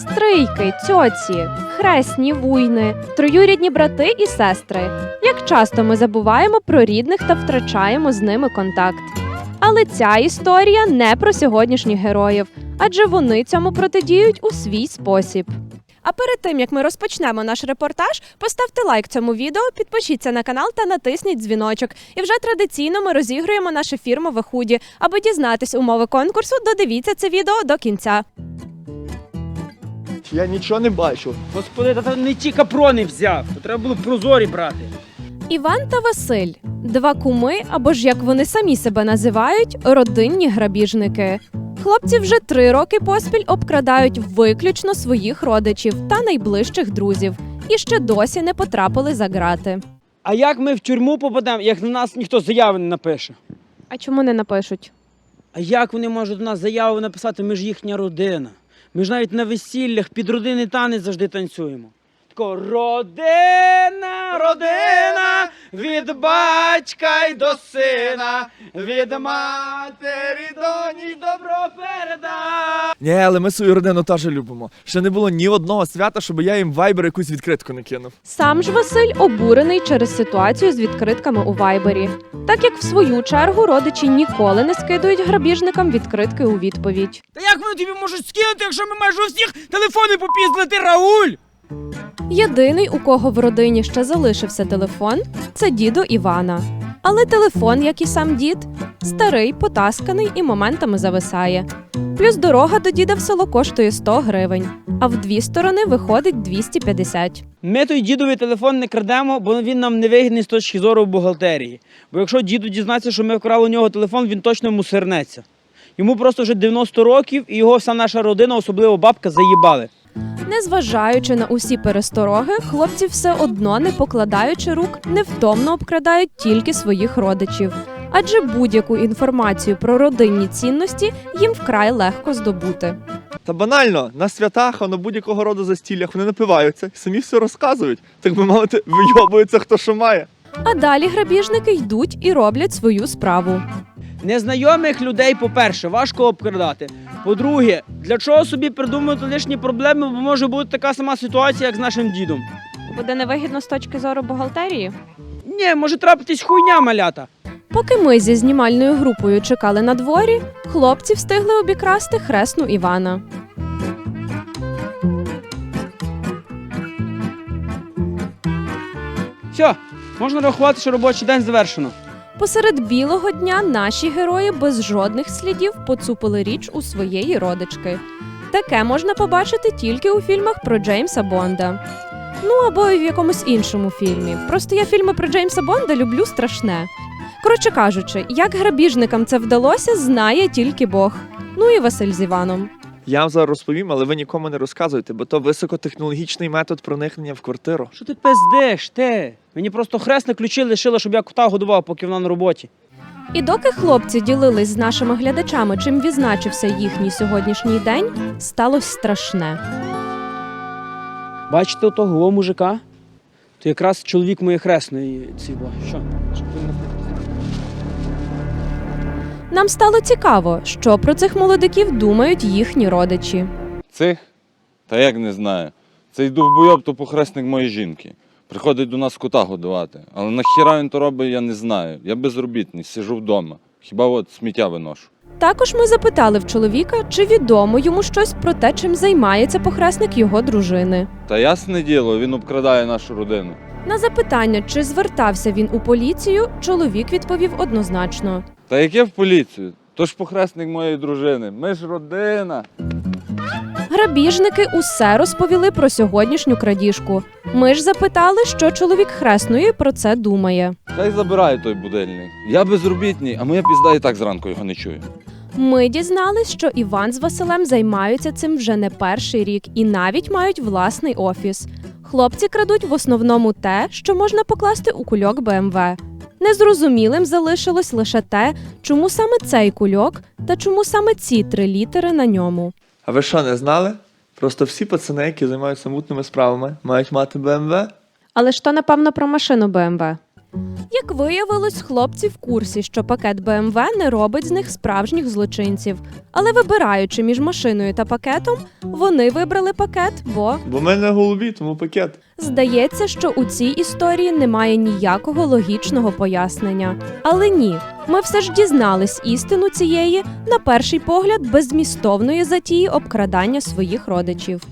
Стрийки, цьоці, хресні вуйни, троюрідні брати і сестри. Як часто ми забуваємо про рідних та втрачаємо з ними контакт. Але ця історія не про сьогоднішніх героїв, адже вони цьому протидіють у свій спосіб. А перед тим як ми розпочнемо наш репортаж, поставте лайк цьому відео, підпишіться на канал та натисніть дзвіночок. І вже традиційно ми розігруємо наше фірмове худі. Аби дізнатись умови конкурсу, додивіться це відео до кінця. Я нічого не бачу. Господи, та не ті капрони взяв. То треба було прозорі брати. Іван та Василь два куми, або ж як вони самі себе називають, родинні грабіжники. Хлопці вже три роки поспіль обкрадають виключно своїх родичів та найближчих друзів і ще досі не потрапили за грати. А як ми в тюрму попадемо, як на нас ніхто заяви не напише? А чому не напишуть? А як вони можуть до нас заяву написати? Ми ж їхня родина. Ми ж навіть на весіллях під родинний танець завжди танцюємо. Тако родина, родина, від батька й до сина, від матері доні добро переда. Ні, але ми свою родину теж любимо. Ще не було ні одного свята, щоб я їм в вайбер якусь відкритку не кинув. Сам ж Василь обурений через ситуацію з відкритками у Вайбері, так як в свою чергу родичі ніколи не скидують грабіжникам відкритки у відповідь. Та як вони тобі можуть скинути, якщо ми майже у всіх телефони попіздили, ти Рауль? Єдиний, у кого в родині ще залишився телефон, це діду Івана. Але телефон, як і сам дід, старий, потасканий і моментами зависає. Плюс дорога до діда в село коштує 100 гривень, а в дві сторони виходить 250. Ми той дідовий телефон не крадемо, бо він нам не вигідний з точки зору бухгалтерії. Бо якщо діду дізнається, що ми вкрали у нього телефон, він точно мусернеться. Йому просто вже 90 років, і його вся наша родина, особливо бабка, заїбали. Незважаючи на усі перестороги, хлопці все одно, не покладаючи рук, невтомно обкрадають тільки своїх родичів. Адже будь-яку інформацію про родинні цінності їм вкрай легко здобути. Та банально, на святах, а на будь-якого роду застіллях вони напиваються, самі все розказують. Так би мовити, вийобується хто що має. А далі грабіжники йдуть і роблять свою справу. Незнайомих людей, по-перше, важко обкрадати. По-друге, для чого собі придумувати лишні проблеми, бо може бути така сама ситуація, як з нашим дідом. Буде невигідно з точки зору бухгалтерії. Ні, може трапитись хуйня малята. Поки ми зі знімальною групою чекали на дворі, хлопці встигли обікрасти хресну Івана. Все, можна рахувати, що робочий день завершено. Посеред білого дня наші герої без жодних слідів поцупили річ у своєї родички. Таке можна побачити тільки у фільмах про Джеймса Бонда. Ну або в якомусь іншому фільмі. Просто я фільми про Джеймса Бонда люблю страшне. Коротше кажучи, як грабіжникам це вдалося, знає тільки Бог. Ну і Василь з Іваном. Я вам зараз розповім, але ви нікому не розказуйте, бо то високотехнологічний метод проникнення в квартиру. Що ти пиздиш, ти? Мені просто хресне ключі лишила, щоб я кота годував, поки вона на роботі. І доки хлопці ділились з нашими глядачами, чим відзначився їхній сьогоднішній день, сталося страшне. Бачите того мужика? То якраз чоловік моєї хресної ціла. Що? Щоб ви не Нам стало цікаво, що про цих молодиків думають їхні родичі. Цих? Та як не знаю. Цей довбойоб то похресник моєї жінки. Приходить до нас кота годувати. Але нахіра він то робить, я не знаю. Я безробітний, сижу вдома. Хіба от сміття виношу. Також ми запитали в чоловіка, чи відомо йому щось про те, чим займається похресник його дружини. Та ясне діло, він обкрадає нашу родину. На запитання, чи звертався він у поліцію, чоловік відповів однозначно. Та яке в поліцію? То ж похресник моєї дружини. Ми ж родина. Грабіжники усе розповіли про сьогоднішню крадіжку. Ми ж запитали, що чоловік хресної про це думає. Хай забирає той будильник. Я безробітний, а моя пізда і так зранку його не чую. Ми дізнались, що Іван з Василем займаються цим вже не перший рік і навіть мають власний офіс. Хлопці крадуть в основному те, що можна покласти у кульок БМВ. Незрозумілим залишилось лише те, чому саме цей кульок та чому саме ці три літери на ньому. А ви що, не знали? Просто всі пацани, які займаються мутними справами, мають мати БМВ. Але ж то, напевно, про машину БМВ. Як виявилось, хлопці в курсі, що пакет БМВ не робить з них справжніх злочинців. Але вибираючи між машиною та пакетом, вони вибрали пакет, бо Бо в мене голубі, тому пакет. Здається, що у цій історії немає ніякого логічного пояснення. Але ні, ми все ж дізнались істину цієї, на перший погляд, беззмістовної затії обкрадання своїх родичів.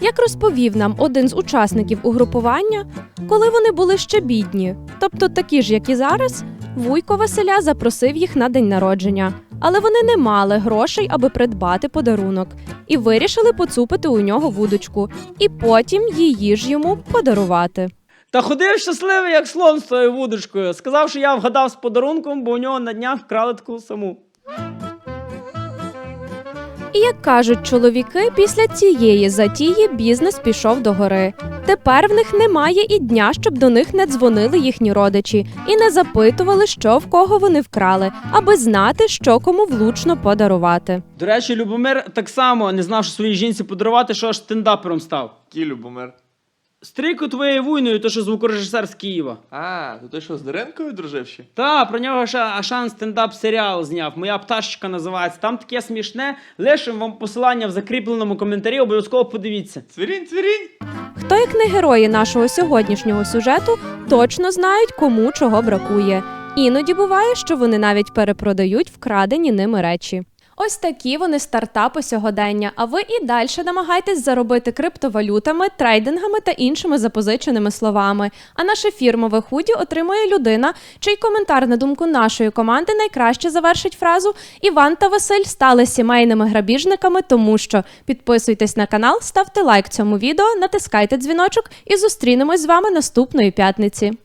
Як розповів нам один з учасників угрупування, коли вони були ще бідні, тобто такі ж, як і зараз, Вуйко Василя запросив їх на день народження, але вони не мали грошей, аби придбати подарунок, і вирішили поцупити у нього вудочку, і потім її ж йому подарувати. Та ходив щасливий, як слон з тою вудочкою. Сказав, що я вгадав з подарунком, бо у нього на днях вкрали таку саму. І як кажуть чоловіки, після цієї затії бізнес пішов до гори. Тепер в них немає і дня, щоб до них не дзвонили їхні родичі і не запитували, що в кого вони вкрали, аби знати, що кому влучно подарувати. До речі, Любомир так само не знав, що своїй жінці подарувати, що аж стендапером став. Ті любомир. Стрійку твоєю війною, то що звукорежисер з Києва. А, то той що з Даренкою дружив ще? Та, про нього ще Ашан стендап серіал зняв. Моя пташечка називається. Там таке смішне. Лишим вам посилання в закріпленому коментарі, обов'язково подивіться. Цвірінь, цвірінь! Хто як не герої нашого сьогоднішнього сюжету, точно знають, кому чого бракує. Іноді буває, що вони навіть перепродають вкрадені ними речі. Ось такі вони стартапи сьогодення. А ви і далі намагайтесь заробити криптовалютами, трейдингами та іншими запозиченими словами. А наше фірмове худі отримує людина, чий коментар на думку нашої команди найкраще завершить фразу Іван та Василь стали сімейними грабіжниками, тому що підписуйтесь на канал, ставте лайк цьому відео, натискайте дзвіночок і зустрінемось з вами наступної п'ятниці.